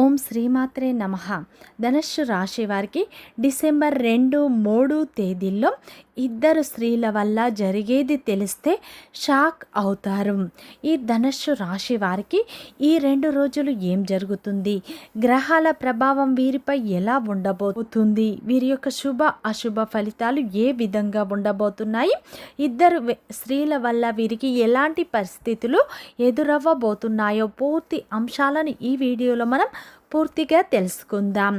ఓం శ్రీమాత్రే నమ. ధనుస్సు రాశి వారికి డిసెంబర్ రెండు మూడు తేదీల్లో ఇద్దరు స్త్రీల వల్ల జరిగేది తెలిస్తే షాక్ అవుతారు. ఈ ధనుస్సు రాశి వారికి ఈ రెండు రోజులు ఏం జరుగుతుంది? గ్రహాల ప్రభావం వీరిపై ఎలా ఉండబోతుంది? వీరి యొక్క శుభ అశుభ ఫలితాలు ఏ విధంగా ఉండబోతున్నాయి? ఇద్దరు స్త్రీల వల్ల వీరికి ఎలాంటి పరిస్థితులు ఎదురవ్వబోతున్నాయో పూర్తి అంశాలను ఈ వీడియోలో మనం పూర్తిగా తెలుసుకుందాం.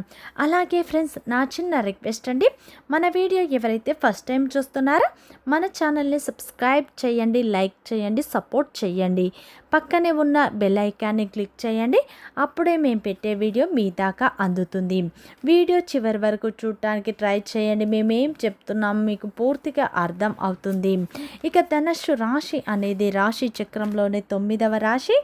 అలాగే ఫ్రెండ్స్ నా చిన్న రిక్వెస్ట్ అండి. మన వీడియో ఎవరైతే ఫస్ట్ టైం చూస్తున్నారో మన ఛానల్ని సబ్స్క్రైబ్ చేయండి లైక్ చేయండి సపోర్ట్ చేయండి. పక్కనే ఉన్న బెల్ ఐకాన్ని క్లిక్ చేయండి. అప్పుడే మేము పెట్టే వీడియో మీ దాకా అందుతుంది. వీడియో చివరి వరకు చూడటానికి ట్రై చేయండి. మేమేం చెప్తున్నాం మీకు పూర్తిగా అర్థం అవుతుంది. ఇక ధనస్సు రాశి అనేది రాశి చక్రంలోనే తొమ్మిదవ రాశి.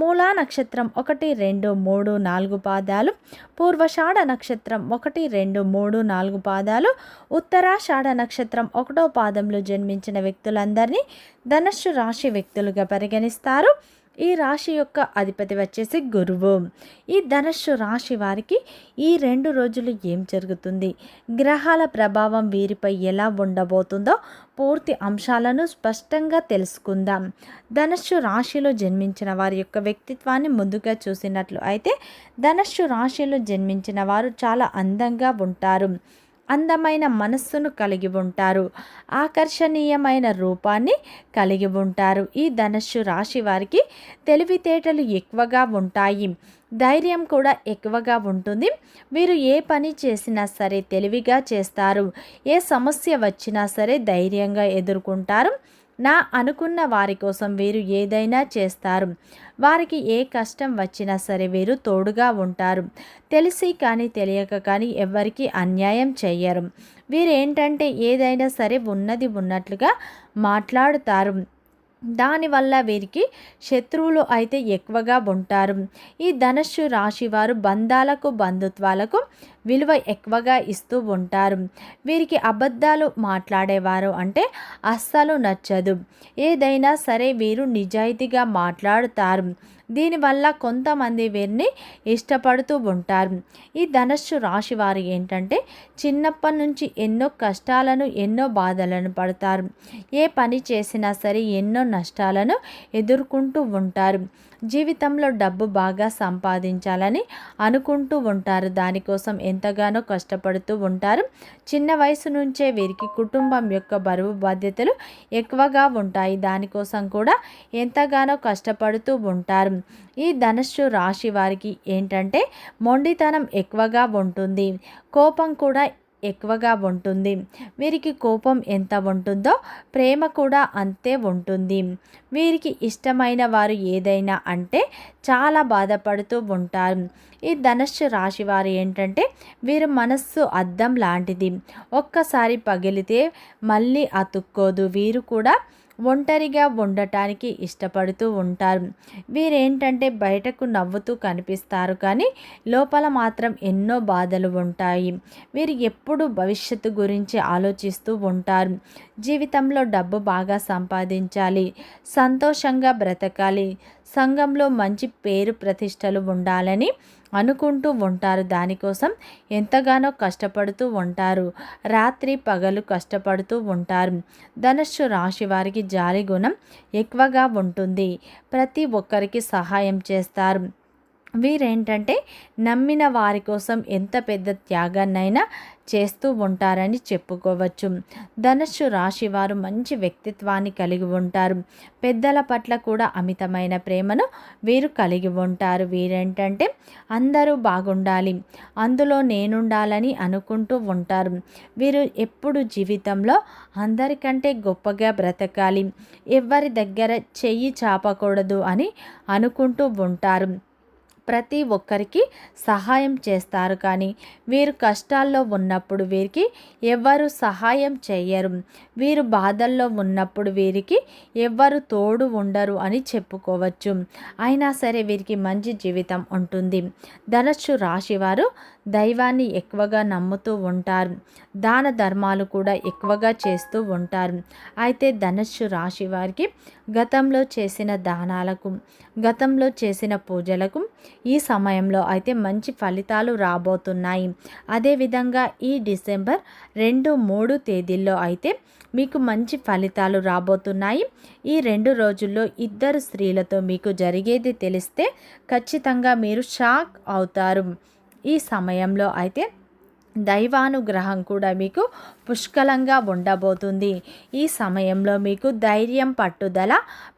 మూలా నక్షత్రం ఒకటి రెండు మూడు నాలుగు పాదాలు. పూర్వషాఢ నక్షత్రం ఒకటి రెండు మూడు నాలుగు పాదాలు. ఉత్తరాషాఢ నక్షత్రం ఒకటో పాదంలో జన్మించిన వ్యక్తులందరినీ ధనస్సు రాశి వ్యక్తులుగా పరిగణిస్తారు. ఈ రాశి యొక్క అధిపతి వచ్చేసి గురువు. ఈ ధనస్సు రాశి వారికి ఈ రెండు రోజులు ఏం జరుగుతుంది? గ్రహాల ప్రభావం వీరిపై ఎలా ఉండబోతుందో పూర్తి అంశాలను స్పష్టంగా తెలుసుకుందాం. ధనస్సు రాశిలో జన్మించిన వారి యొక్క వ్యక్తిత్వాన్ని ముందుగా చూసినట్లు అయితే ధనస్సు రాశిలో జన్మించిన వారు చాలా అందంగా ఉంటారు. అందమైన మనస్సును కలిగి ఉంటారు. ఆకర్షణీయమైన రూపాన్ని కలిగి ఉంటారు. ఈ ధనస్సు రాశి వారికి తెలివితేటలు ఎక్కువగా ఉంటాయి. ధైర్యం కూడా ఎక్కువగా ఉంటుంది. వీరు ఏ పని చేసినా సరే తెలివిగా చేస్తారు. ఏ సమస్య వచ్చినా సరే ధైర్యంగా ఎదుర్కొంటారు. నా అనుకున్న వారి కోసం వీరు ఏదైనా చేస్తారు. వారికి ఏ కష్టం వచ్చినా సరే వీరు తోడుగా ఉంటారు. తెలిసి కానీ తెలియక కానీ ఎవరికి అన్యాయం చెయ్యరు. వీరేంటంటే ఏదైనా సరే ఉన్నది ఉన్నట్లుగా మాట్లాడుతారు. దానివల్ల వీరికి శత్రువులు అయితే ఎక్కువగా ఉంటారు. ఈ ధనుస్సు రాశి వారు బంధాలకు బంధుత్వాలకు విలువ ఎక్కువగా ఇస్తూ ఉంటారు. వీరికి అబద్ధాలు మాట్లాడేవారు అంటే అస్సలు నచ్చదు. ఏదైనా సరే వీరు నిజాయితీగా మాట్లాడుతారు. దీనివల్ల కొంతమంది వీరిని ఇష్టపడుతూ ఉంటారు. ఈ ధనస్సు రాశి వారు ఏంటంటే చిన్నప్పటి నుంచి ఎన్నో కష్టాలను ఎన్నో బాధలను పడతారు. ఏ పని చేసినా సరే ఎన్నో నష్టాలను ఎదుర్కొంటూ ఉంటారు. జీవితంలో డబ్బు బాగా సంపాదించాలని అనుకుంటూ ఉంటారు. దానికోసం ఎంతగానో కష్టపడుతూ ఉంటారు. చిన్న వయసు నుంచే వీరికి కుటుంబం యొక్క బరువు బాధ్యతలు ఎక్కువగా ఉంటాయి. దానికోసం కూడా ఎంతగానో కష్టపడుతూ ఉంటారు. ఈ ధనుస్సు రాశి వారికి ఏంటంటే మొండితనం ఎక్కువగా ఉంటుంది కోపం కూడా ఎక్కువగా ఉంటుంది. వీరికి కోపం ఎంత ఉంటుందో ప్రేమ కూడా అంతే ఉంటుంది. వీరికి ఇష్టమైన వారు ఏదైనా అంటే చాలా బాధపడుతూ ఉంటారు. ఈ ధనుస్సు రాశి వారు ఏంటంటే వీరు మనస్సు అద్దం లాంటిది. ఒక్కసారి పగిలితే మళ్ళీ అతుక్కోదు. వీరు కూడా ఒంటరిగా ఉండటానికి ఇష్టపడుతూ ఉంటారు. వీరేంటంటే బయటకు నవ్వుతూ కనిపిస్తారు కానీ లోపల మాత్రం ఎన్నో బాధలు ఉంటాయి. వీరు ఎప్పుడు భవిష్యత్తు గురించి ఆలోచిస్తూ ఉంటారు. జీవితంలో డబ్బు బాగా సంపాదించాలి సంతోషంగా బ్రతకాలి సంఘంలో మంచి పేరు ప్రతిష్టలు ఉండాలని అనుకుంటూ ఉంటారు. దానికోసం ఎంతగానో కష్టపడుతూ ఉంటారు. రాత్రి పగలు కష్టపడుతూ ఉంటారు. ధనస్సు రాశి వారికి జాలి గుణం ఎక్కువగా ఉంటుంది. ప్రతి ఒక్కరికి సహాయం చేస్తారు. వీరేంటంటే నమ్మిన వారి కోసం ఎంత పెద్ద త్యాగాన్నైనా చేస్తూ ఉంటారని చెప్పుకోవచ్చు. ధనుస్సు రాశి వారు మంచి వ్యక్తిత్వాన్ని కలిగి ఉంటారు. పెద్దల పట్ల కూడా అమితమైన ప్రేమను వీరు కలిగి ఉంటారు. వీరేంటంటే అందరూ బాగుండాలి అందులో నేనుండాలని అనుకుంటూ ఉంటారు. వీరు ఎప్పుడు జీవితంలో అందరికంటే గొప్పగా బ్రతకాలి ఎవరి దగ్గర చెయ్యి చాపకూడదు అని అనుకుంటూ ఉంటారు. ప్రతి ఒక్కరికి సహాయం చేస్తారు కానీ వీరు కష్టాల్లో ఉన్నప్పుడు వీరికి ఎవ్వరు సహాయం చేయరు వీరు బాధల్లో ఉన్నప్పుడు వీరికి ఎవ్వరు తోడు ఉండరు అని చెప్పుకోవచ్చు. అయినా సరే వీరికి మంచి జీవితం ఉంటుంది. ధనస్సు రాశివారు దైవాన్ని ఎక్కువగా నమ్ముతూ ఉంటారు. దాన ధర్మాలు కూడా ఎక్కువగా చేస్తూ ఉంటారు. అయితే ధనస్సు రాశి వారికి గతంలో చేసిన దానాలకు గతంలో చేసిన పూజలకు ఈ సమయంలో అయితే మంచి ఫలితాలు రాబోతున్నాయి. అదేవిధంగా ఈ డిసెంబర్ రెండు మూడు తేదీల్లో అయితే మీకు మంచి ఫలితాలు రాబోతున్నాయి. ఈ రెండు రోజుల్లో ఇద్దరు స్త్రీలతో మీకు జరిగేది తెలిస్తే ఖచ్చితంగా మీరు షాక్ అవుతారు. ఈ సమయంలో అయితే దైవానుగ్రహం కూడా మీకు పుష్కలంగా ఉండబోతుంది. ఈ సమయంలో మీకు ధైర్యం పట్టుదల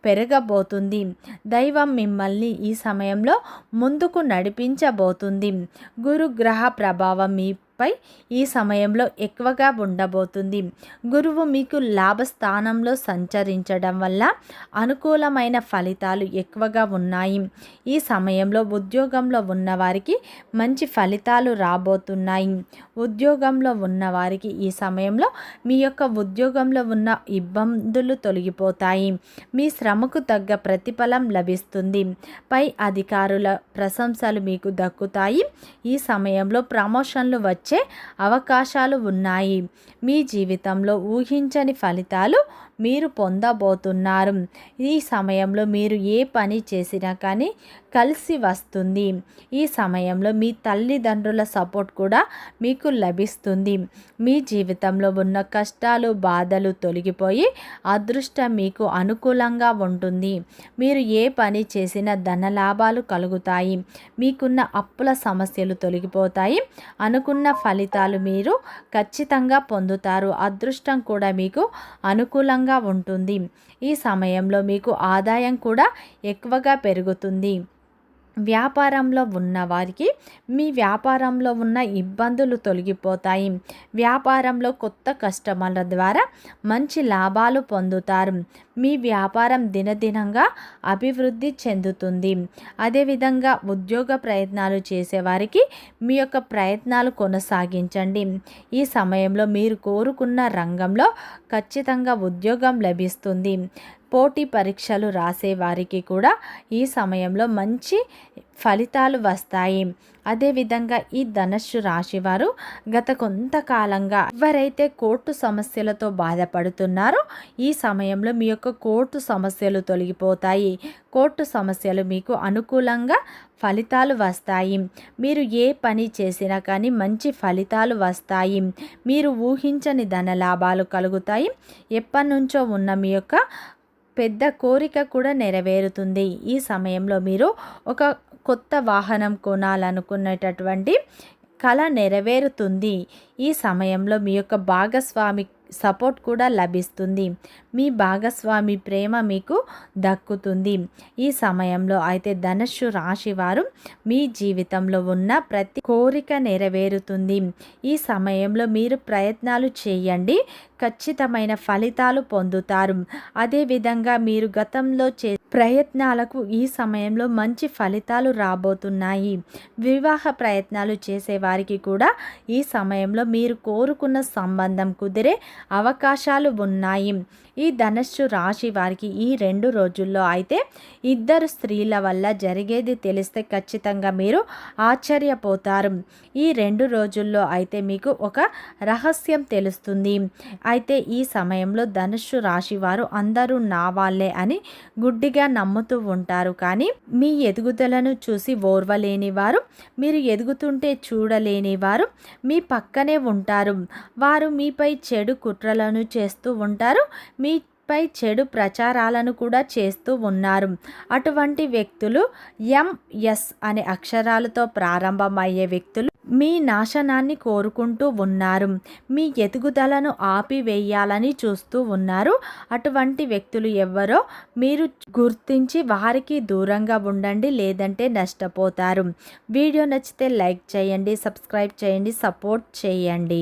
పెరగబోతుంది. దైవం మిమ్మల్ని ఈ సమయంలో ముందుకు నడిపించబోతుంది. గురుగ్రహ ప్రభావం మీ పై ఈ సమయంలో ఎక్కువగా ఉండబోతుంది. గురువు మీకు లాభస్థానంలో సంచరించడం వల్ల అనుకూలమైన ఫలితాలు ఎక్కువగా ఉన్నాయి. ఈ సమయంలో ఉద్యోగంలో ఉన్నవారికి మంచి ఫలితాలు రాబోతున్నాయి. ఉద్యోగంలో ఉన్నవారికి ఈ సమయంలో మీ యొక్క ఉద్యోగంలో ఉన్న ఇబ్బందులు తొలగిపోతాయి. మీ శ్రమకు తగ్గ ప్రతిఫలం లభిస్తుంది. పై అధికారుల ప్రశంసలు మీకు దక్కుతాయి. ఈ సమయంలో ప్రమోషన్లు వచ్చి వచ్చే అవకాశాలు ఉన్నాయి. మీ జీవితంలో ఊహించని ఫలితాలు మీరు పొందబోతున్నారు. ఈ సమయంలో మీరు ఏ పని చేసినా కానీ కలిసి వస్తుంది. ఈ సమయంలో మీ తల్లిదండ్రుల సపోర్ట్ కూడా మీకు లభిస్తుంది. మీ జీవితంలో ఉన్న కష్టాలు బాధలు తొలగిపోయి అదృష్టం మీకు అనుకూలంగా ఉంటుంది. మీరు ఏ పని చేసినా ధన లాభాలు కలుగుతాయి. మీకున్న అప్పుల సమస్యలు తొలగిపోతాయి. అనుకున్న ఫలితాలు మీరు ఖచ్చితంగా పొందుతారు. అదృష్టం కూడా మీకు అనుకూలంగా ఉంటుంది. ఈ సమయంలో మీకు ఆదాయం కూడా ఎక్కువగా పెరుగుతుంది. వ్యాపారంలో ఉన్న వారికి మీ వ్యాపారంలో ఉన్న ఇబ్బందులు తొలగిపోతాయి. వ్యాపారంలో కొత్త కస్టమర్ల ద్వారా మంచి లాభాలు పొందుతారు. మీ వ్యాపారం దినదినంగా అభివృద్ధి చెందుతుంది. అదేవిధంగా ఉద్యోగ ప్రయత్నాలు చేసేవారికి మీ యొక్క ప్రయత్నాలు కొనసాగించండి. ఈ సమయంలో మీరు కోరుకున్న రంగంలో ఖచ్చితంగా ఉద్యోగం లభిస్తుంది. పోటీ పరీక్షలు రాసే వారికి కూడా ఈ సమయంలో మంచి ఫలితాలు వస్తాయి. అదేవిధంగా ఈ ధనస్సు రాశివారు గత కొంతకాలంగా ఎవరైతే కోర్టు సమస్యలతో బాధపడుతున్నారో ఈ సమయంలో మీ యొక్క కోర్టు సమస్యలు తొలగిపోతాయి. కోర్టు సమస్యలు మీకు అనుకూలంగా ఫలితాలు వస్తాయి. మీరు ఏ పని చేసినా కానీ మంచి ఫలితాలు వస్తాయి. మీరు ఊహించని ధన లాభాలు కలుగుతాయి. ఎప్పటి నుంచో ఉన్న మీ యొక్క పెద్ద కోరిక కూడా నెరవేరుతుంది. ఈ సమయంలో మీరు ఒక కొత్త వాహనం కొనాలనుకునేటటువంటి కళ నెరవేరుతుంది. ఈ సమయంలో మీ యొక్క భాగస్వామి సపోర్ట్ కూడా లభిస్తుంది. మీ భాగస్వామి ప్రేమ మీకు దక్కుతుంది. ఈ సమయంలో అయితే ధనస్సు రాశి వారు మీ జీవితంలో ఉన్న ప్రతి కోరిక నెరవేరుతుంది. ఈ సమయంలో మీరు ప్రయత్నాలు చేయండి. ఖచ్చితమైన ఫలితాలు పొందుతారు. అదేవిధంగా మీరు గతంలో చే ప్రయత్నాలకు ఈ సమయంలో మంచి ఫలితాలు రాబోతున్నాయి. వివాహ ప్రయత్నాలు చేసేవారికి కూడా ఈ సమయంలో మీరు కోరుకున్న సంబంధం కుదిరే అవకాశాలు ఉన్నాయి. ఈ ధనస్సు రాశి వారికి ఈ రెండు రోజుల్లో అయితే ఇద్దరు స్త్రీల వల్ల జరిగేది తెలిస్తే ఖచ్చితంగా మీరు ఆశ్చర్యపోతారు. ఈ రెండు రోజుల్లో అయితే మీకు ఒక రహస్యం తెలుస్తుంది. అయితే ఈ సమయంలో ధనుస్సు రాశి వారు అందరూ నా వాళ్ళే అని గుడ్డిగా నమ్ముతూ ఉంటారు. కానీ మీ ఎదుగుదలను చూసి ఓర్వలేని వారు మీరు ఎదుగుతుంటే చూడలేని వారు మీ పక్కనే ఉంటారు. వారు మీపై చెడు కుట్రలను చేస్తూ ఉంటారు. మీ పై చెడు ప్రచారాలను కూడా చేస్తూ ఉన్నారు. అటువంటి వ్యక్తులు ఎంఎస్ అనే అక్షరాలతో ప్రారంభమయ్యే వ్యక్తులు మీ నాశనాన్ని కోరుకుంటూ ఉన్నారు. మీ ఎదుగుదలను ఆపివేయాలని చూస్తూ ఉన్నారు. అటువంటి వ్యక్తులు ఎవరో మీరు గుర్తించి వారికి దూరంగా ఉండండి లేదంటే నష్టపోతారు. వీడియో నచ్చితే లైక్ చేయండి సబ్స్క్రైబ్ చేయండి సపోర్ట్ చేయండి.